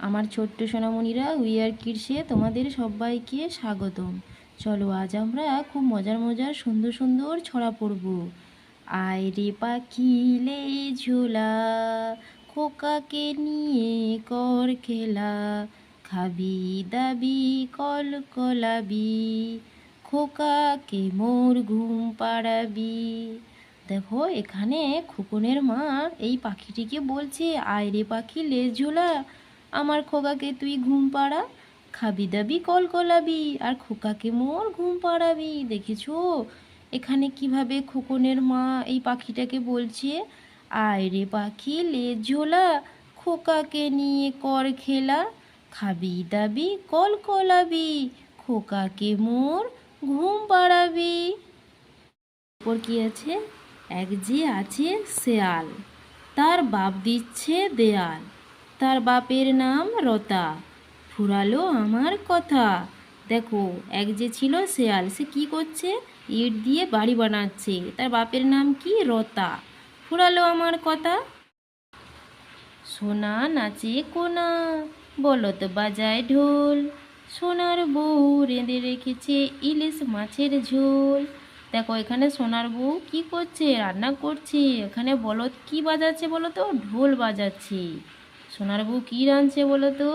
আমার ছোট্ট সোনামণিরা, উই আর কিডসে তোমাদের সবাইকে স্বাগতম। চলো আজ আমরা খুব মজার মজার সুন্দর সুন্দর ছড়া পড়ব। আয় রে পাখিলে ঝোলা খোকাকে নিয়ে কর খেলা, খাবি দাবি, কল কলাবি খোকাকে মোর ঘুম পাড়াবি। দেখো, এখানে খোকনের মা এই পাখিটিকে বলছে, আয় রে পাখি লেজ ঝোলা আমার খোকাকে তুই ঘুম পাড়া, খাবি দাবি, কল কলাবি, আর খোকাকে মোর ঘুম পাড়াবি। দেখেছ? এখানে কীভাবে খোকনের মা এই পাখিটাকে বলছে? আয় রে পাখি লেজ ঝোলা, খোকাকে নিয়ে কর খেলা, খাবি দাবি, কল কলাবি, খোকাকে মোর ঘুম পাড়াবি। ওর কি আছে? এক যে আছে শেয়াল, তার বাপ দিচ্ছে দেয়াল। তার বাপের নাম রতা। ফুরালো আমার কথা। দেখো, এক যে ছিল শেয়াল, সে কি করছে? ইট দিয়ে বাড়ি বানাচ্ছে। তার বাপের নাম কি? রতা। ফুরালো আমার কথা। সোনা নাচে কোনা বলত বাজায় ঢোল। সোনার বউ রেঁধে রেখেছে ইলিশ মাছের ঝোল। দেখো, এখানে সোনার বউ কি করছে? রান্না করছে। এখানে বলত কি বাজাচ্ছে বলো তো ঢোল বাজাচ্ছে। সোনার বউ কি রাঁধছে বলো তো?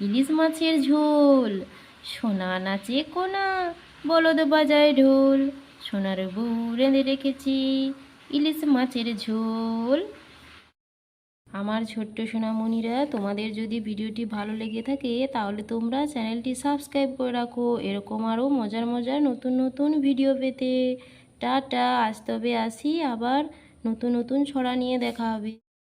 ইলিশ মাছের ঝোল। সোনা নাচে কোনা, বলদ বাজায় ঢোল। সোনার বউ রেঁধে রেখেছি ইলিশ মাছের ঝোল। আমার ছোট্ট সোনামণিরা, তোমাদের যদি ভিডিওটি ভালো লেগে থাকে, তাহলে তোমরা চ্যানেলটি সাবস্ক্রাইব করে রাখো। এরকম আরও মজার মজার নতুন নতুন ভিডিও পেতে। টাটা, আজ তবে আসি। আবার নতুন নতুন ছড়া নিয়ে দেখা হবে।